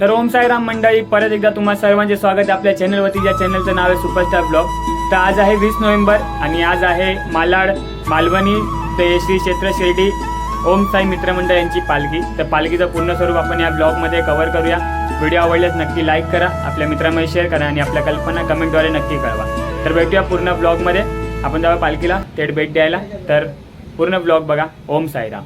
तर ओम साईराम मंडळी परत एकदा तुम्हा सर्वांचे स्वागत आहे आपल्या चॅनलवरती ज्या चॅनलचं नाव आहे सुपरस्टार ब्लॉग तर आज आहे वीस नोव्हेंबर आणि आज आहे मालाड मालवणी ते श्री क्षेत्र शिर्डी ओम साई मित्रमंडळ यांची पालखी. तर पालखीचं पूर्ण स्वरूप आपण या ब्लॉगमध्ये कव्हर करूया. व्हिडिओ आवडल्यास नक्की लाईक करा आपल्या मित्रांमध्ये शेअर करा आणि आपल्या कल्पना कमेंटद्वारे नक्की कळवा. तर भेटूया पूर्ण ब्लॉगमध्ये आपण जाऊया पालखीला थेट भेट द्यायला. तर पूर्ण ब्लॉग बघा ओम साईराम.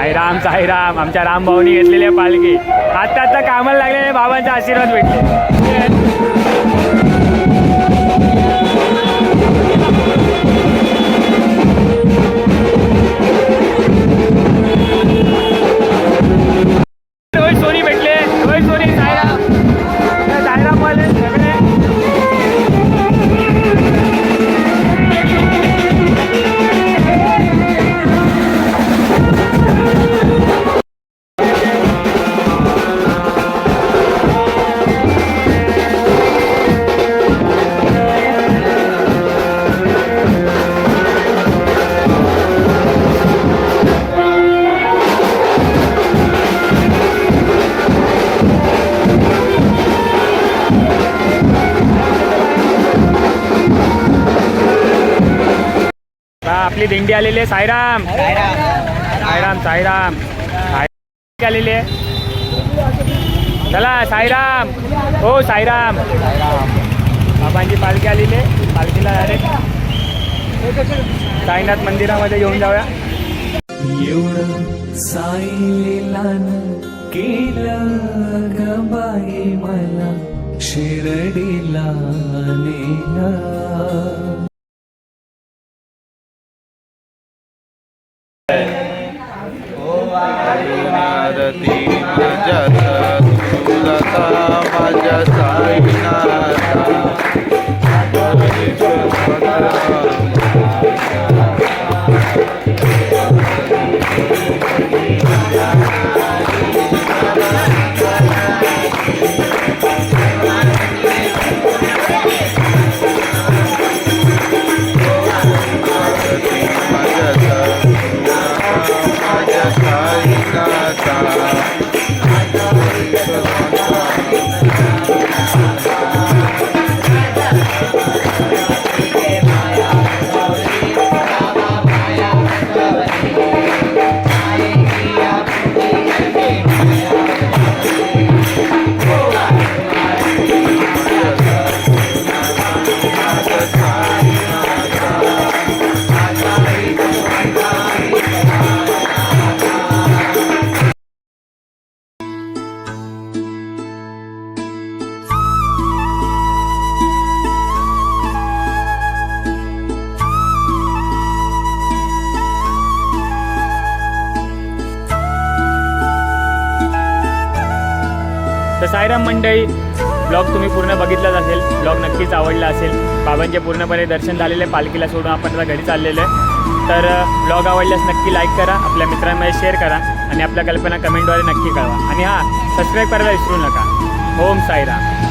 साईराम साईराम आमच्या रामभाऊनी घेतलेली आहे पालखी. आता आता कामाला लागलेले बाबांचा आशीर्वाद भेटले आपली दिंडी आलेली आहे. साईराम. साईराम साईराम. साई- आलेली आहे. चला साईराम. हो साईराम. बाबांची पालखी आलेली आहे. पालखीला डायरेक्ट साईनाथ मंदिरामध्ये घेऊन जाऊया. एवढं साईला केलं गबाई मला शिरडीला नेला. आरती माझ्या तुलता माझ्या माझ्या साईनाथा साईराम मंडळी ब्लॉग तुम्ही पूर्ण बघितलाच असेल ब्लॉग नक्कीच आवडला असेल. बाबांचे पूर्णपणे दर्शन झालेले पालखीला सोडून आपण आता घरी चाललेलो आहे. तर ब्लॉग आवडल्यास नक्की लाईक करा आपल्या मित्रांमध्ये शेअर करा आणि आपल्या कल्पना कमेंटद्वारे नक्की कळवा. आणि हां सबस्क्राईब करायला विसरू नका. ओम साईराम.